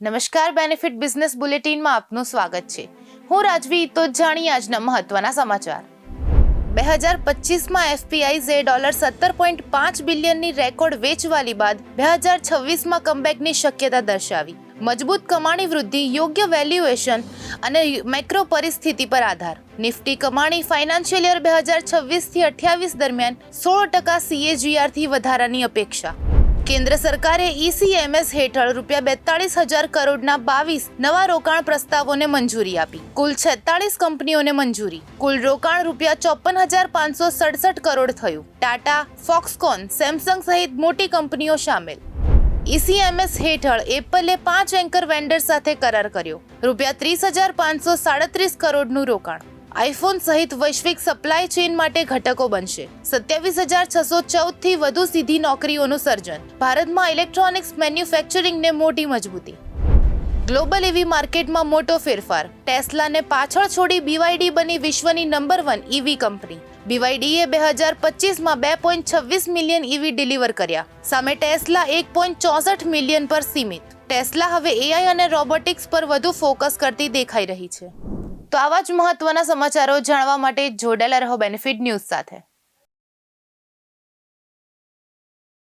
નમસ્કાર benefit business બુલેટિનમાં આપનું સ્વાગત છે. હું રાજવી તો જાણીએ આજના મહત્વના સમાચાર. બે હજાર પચીસમાં એફપીઆઈ ડોલર સત્તર પોઈન્ટ પાંચ બિલિયનની રેકોર્ડ વેચવાલી બાદ બે હજાર છવ્વીસમાં કમબેકની શક્યતા દર્શાવી. મજબૂત કમાણી વૃદ્ધિ, યોગ્ય વેલ્યુએશન અને મેક્રો પરિસ્થિતિ પર આધાર. નિફ્ટી કમાણી ફાઇનાન્શિયલ યર બે હજાર છવ્વીસથી અઠ્યાવીસ દરમિયાન સોળ ટકા સીએજીઆરથી વધારાની અપેક્ષા. કેન્દ્ર સરકારે ઈસીએમએસ હેઠળ રૂપિયા બેતાળીસ હજાર કરોડના બાવીસ નવા રોકાણ પ્રસ્તાવોને મંજૂરી આપી. કુલ છેતાળીસ કંપનીઓને મંજૂરી. કુલ રોકાણ રૂપિયા ચોપન હજાર પાંચસો સડસઠ કરોડ થયું. ટાટા, ફોક્સકોન, સેમસંગ સહિત મોટી કંપનીઓ સામેલ. ઈસીએમએસ હેઠળ એપલે પાંચ એન્કર વેન્ડર સાથે કરાર કર્યો. રૂપિયા ત્રીસ હજાર પાંચસો સાડત્રીસ કરોડનું રોકાણ. આઈફોન સહિત વૈશ્વિક સપ્લાય ચેઇન માટે ઘટકો બનશે. સત્યાવીસ હજાર છસો ચૌદથી વધુ સીધી નોકરીઓનું સર્જન. ભારતમાં ઇલેક્ટ્રોનિક્સ મેન્યુફેક્ચરિંગને મોટી મજબૂતી. ગ્લોબલ એવી માર્કેટમાં મોટો ફેરફાર. ટેસ્લાને પાછળ છોડી બીવાયડી બની વિશ્વની નંબર વન ઈવી કંપની. બીવાયડીએ બે હજાર પચીસમાં બે પોઈન્ટ છવ્વીસ મિલિયન ઈવી ડિલિવર કર્યા. સામે ટેસ્લા એક પોઈન્ટ ચોસઠ મિલિયન પર સીમિત. ટેસ્લા હવે એઆઈ અને રોબોટિક્સ પર વધુ ફોકસ કરતી દેખાઈ રહી છે. તો આવા જ મહત્વના સમાચારો જાણવા માટે જોડાયેલા રહો બેનિફિટ ન્યૂઝ સાથે.